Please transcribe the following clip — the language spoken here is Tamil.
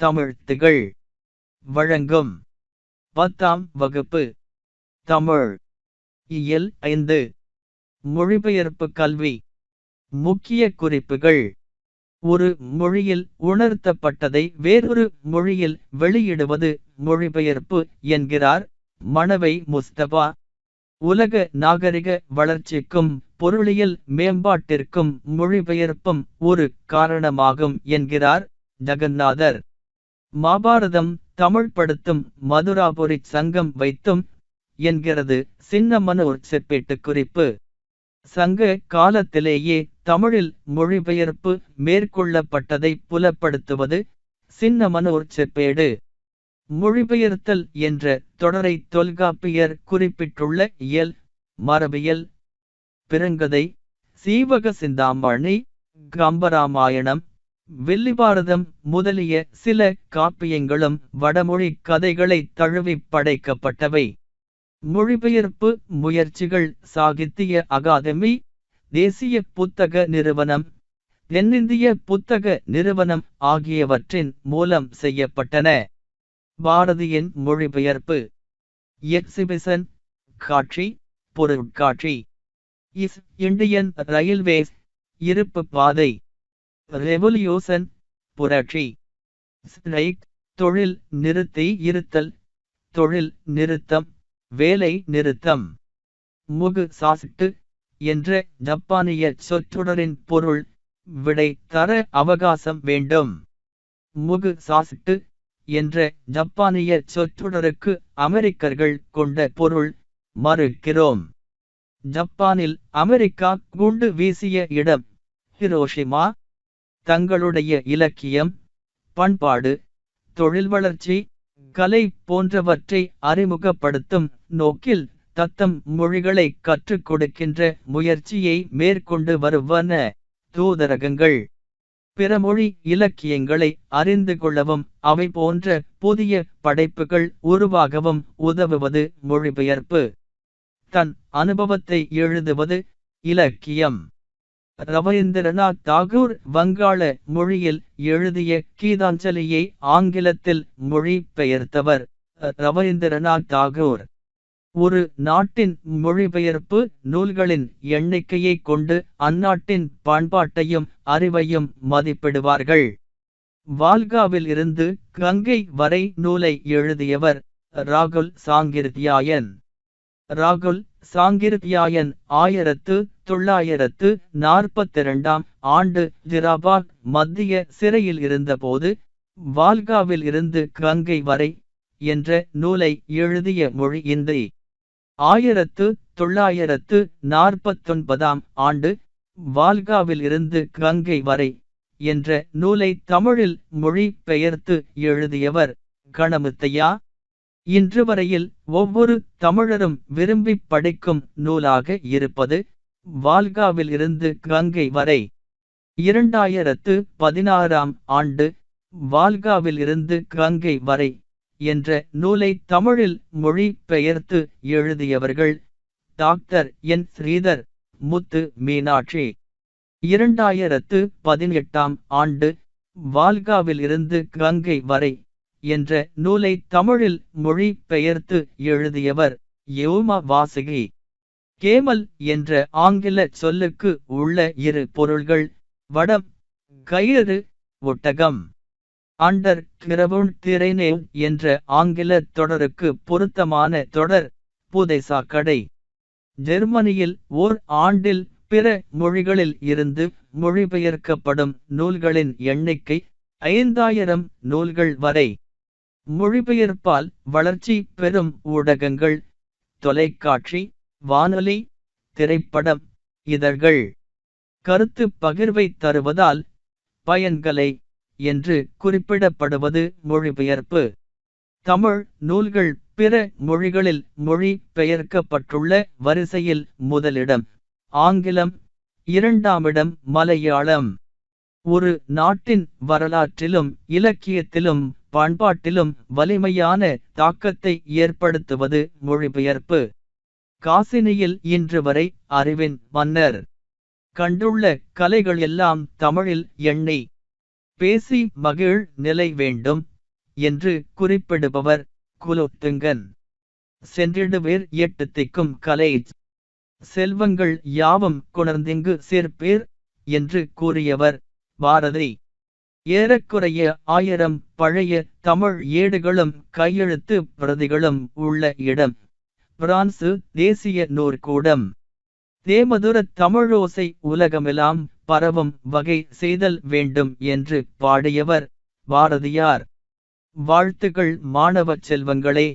தமிழ் திகழ். வழங்கும். பத்தாம் வகுப்பு. தமிழ். இயல் ஐந்து. மொழிபெயர்ப்பு கல்வி. முக்கிய குறிப்புகள். ஒரு மொழியில் உணர்த்தப்பட்டதை வேறொரு மொழியில் வெளியிடுவது மொழிபெயர்ப்பு என்கிறார் மணவை முஸ்தபா. உலக நாகரிக வளர்ச்சிக்கும் பொருளியல் மேம்பாட்டிற்கும் மொழிபெயர்ப்பும் ஒரு காரணமாகும் என்கிறார் ஜெகநாதர். மாபாரதம் தமிழ்படுத்தும் மதுராபுரி சங்கம் வைத்தும் என்கிறது சின்னமனூர் செப்பேட்டு குறிப்பு. சங்க காலத்திலேயே தமிழில் மொழிபெயர்ப்பு மேற்கொள்ளப்பட்டதை புலப்படுத்துவது சின்னமனூர் செப்பேடு. மொழிபெயர்த்தல் என்ற தொடரை தொல்காப்பியர் குறிப்பிட்டுள்ள இயல் மரபியல் பெருங்கதை சீவக சிந்தாமணி கம்பராமாயணம் வில்லிபாரதம் முதலிய சில காப்பியங்களும் வடமொழி கதைகளை தழுவி படைக்கப்பட்டவை. மொழிபெயர்ப்பு முயற்சிகள் சாகித்ய அகாதமி தேசிய புத்தக நிறுவனம் தென்னிந்திய புத்தக நிறுவனம் ஆகியவற்றின் மூலம் செய்யப்பட்டன. பாரதியின் மொழிபெயர்ப்பு எக்ஸிபிஷன் காட்சி பொருட்காட்சி இஸ் இந்தியன் ரயில்வேஸ் இருப்பு பாதை ரெவல்யூசன் புரட்சி. ஸ்ட்ரைக் தொழில் நிறுத்தி இருத்தல். தொழில் நிறுத்தம் வேலை நிறுத்தம். முகு சாசிட்டு என்ற ஜப்பானிய சொற்றொடரின் பொருள் விடை தர அவகாசம் வேண்டும். முகு சாசிட்டு என்ற ஜப்பானிய சொற்றொடருக்கு அமெரிக்கர்கள் கொண்ட பொருள் மறுக்கிறோம். ஜப்பானில் அமெரிக்கா குண்டு வீசிய இடம் ஹிரோஷிமா தங்களுடைய இலக்கியம் பண்பாடு தொழில் வளர்ச்சி கலை போன்றவற்றை அறிமுகப்படுத்தும் நோக்கில் தத்தம் மொழிகளை கற்றுக் கொடுக்கின்ற முயற்சியை மேற்கொண்டு வருவன தூதரகங்கள். பிறமொழி இலக்கியங்களை அறிந்து கொள்ளவும் அவை போன்ற புதிய படைப்புகள் உருவாகவும் உதவுவது மொழிபெயர்ப்பு. தன் அனுபவத்தை எழுதுவது இலக்கியம். ரவீந்திரநாத் தாகூர் வங்காள மொழியில் எழுதிய கீதாஞ்சலியை ஆங்கிலத்தில் மொழி பெயர்த்தவர் ரவீந்திரநாத் தாகூர். ஒரு நாட்டின் மொழிபெயர்ப்பு நூல்களின் எண்ணிக்கையை கொண்டு அந்நாட்டின் பண்பாட்டையும் அறிவையும் மதிப்பிடுவார்கள். வால்காவில் இருந்து கங்கை வரை நூலை எழுதியவர் ராகுல் சாங்கிருத்தியாயன் ராகுல் சாங்கிர்பியாயன் ஆயிரத்து தொள்ளாயிரத்து நாற்பத்திரண்டாம் ஆண்டு ஜிராபாத் மத்திய சிறையில் இருந்தபோது வால்காவில் இருந்து கங்கை வரை என்ற நூலை எழுதிய மொழி இந்தி. ஆயிரத்து தொள்ளாயிரத்து நாற்பத்தொன்பதாம் ஆண்டு வால்காவில் இருந்து கங்கை வரை என்ற நூலை தமிழில் மொழி பெயர்த்து எழுதியவர் கணமுத்தையா இன்று வரையில் ஒவ்வொரு தமிழரும் விரும்பி படிக்கும் நூலாக இருப்பது வால்காவில் இருந்து கங்கை வரை. இரண்டாயிரத்து பதினாறாம் ஆண்டு வால்காவில் இருந்து கங்கை வரை என்ற நூலை தமிழில் மொழி பெயர்த்து எழுதியவர்கள் டாக்டர் என். ஸ்ரீதர் முத்து மீனாட்சி. இரண்டாயிரத்து பதினெட்டாம் ஆண்டு வால்காவில் இருந்து கங்கை வரை என்ற நூலை தமிழில் மொழி பெயர்த்து எழுதியவர் யோம வாசகி. கேமல் என்ற ஆங்கில சொல்லுக்கு உள்ள இரு பொருள்கள் வடம் கயிறு ஒட்டகம். அண்டர் கிரவுண்ட் திரைனேவ் என்ற ஆங்கில தொடருக்கு பொருத்தமான தொடர் புதைசாக்கடை ஜெர்மனியில் ஓர் ஆண்டில் பிற மொழிகளில் இருந்து மொழிபெயர்க்கப்படும் நூல்களின் எண்ணிக்கை ஐந்தாயிரம் நூல்கள் வரை. மொழிபெயர்ப்பால் வளர்ச்சி பெறும் ஊடகங்கள் தொலைக்காட்சி வானொலி திரைப்படம் இதழ்கள். கருத்து பகிர்வை தருவதால் பயன்களை என்று குறிப்பிடப்படுவது மொழிபெயர்ப்பு. தமிழ் நூல்கள் பிற மொழிகளில் மொழி பெயர்க்கப்பட்டுள்ள வரிசையில் முதலிடம் ஆங்கிலம் இரண்டாமிடம் மலையாளம். ஒரு நாட்டின் வரலாற்றிலும் இலக்கியத்திலும் பண்பாட்டிலும் வலிமையான தாக்கத்தை ஏற்படுத்துவது மொழிபெயர்ப்பு. காசினியில் இன்று வரை அறிவின் மன்னர். கண்டுள்ள கலைகள் எல்லாம் தமிழில் எண்ணி பேசி மகிழ் நிலை வேண்டும் என்று குறிப்பிடுபவர் குலோத்துங்கன். சென்றிடுவேர் எட்டு திக்கும் கலை. செல்வங்கள் யாவும் குணர்ந்திங்கு சேர்ப்பேர் என்று கூறியவர் பாரதி. ஏறக்குறைய ஆயிரம் பழைய தமிழ் ஏடுகளும் கையெழுத்து பிரதிகளும் உள்ள இடம். பிரான்சு தேசிய நூற்கூடம். தேமதுர தமிழோசை உலகமெல்லாம் பரவும் வகை செய்தல் வேண்டும் என்று பாடியவர் பாரதியார். வாழ்த்துகள் மாணவ செல்வங்களே.